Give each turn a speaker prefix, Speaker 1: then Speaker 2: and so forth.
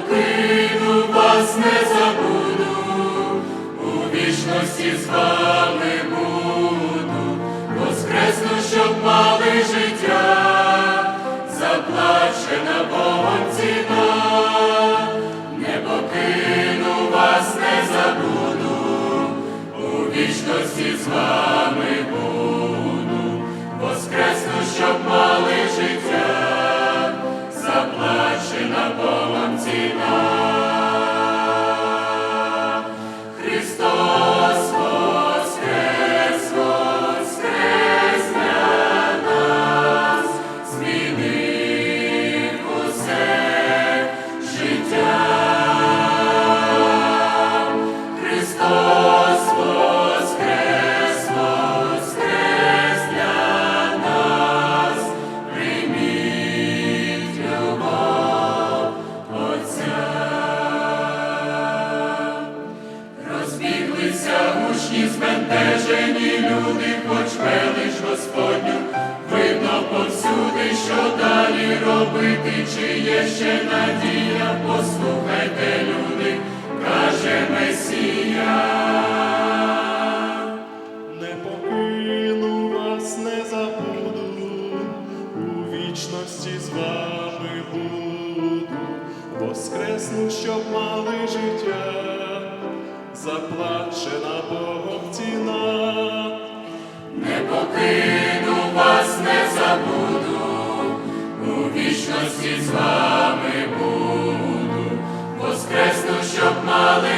Speaker 1: покину, вас не забуду, у вічності з вами буду, воскресну, щоб мали. Люди, хоч велич Господню, видно повсюди, що далі робити, чи є ще надія, послухайте, люди, каже Месія.
Speaker 2: Не покину вас, не забуду, у вічності з вами буду, воскресну, щоб мали життя, заплачена Богом ціна.
Speaker 1: Вічності з вами буду, воскресну, щоб мали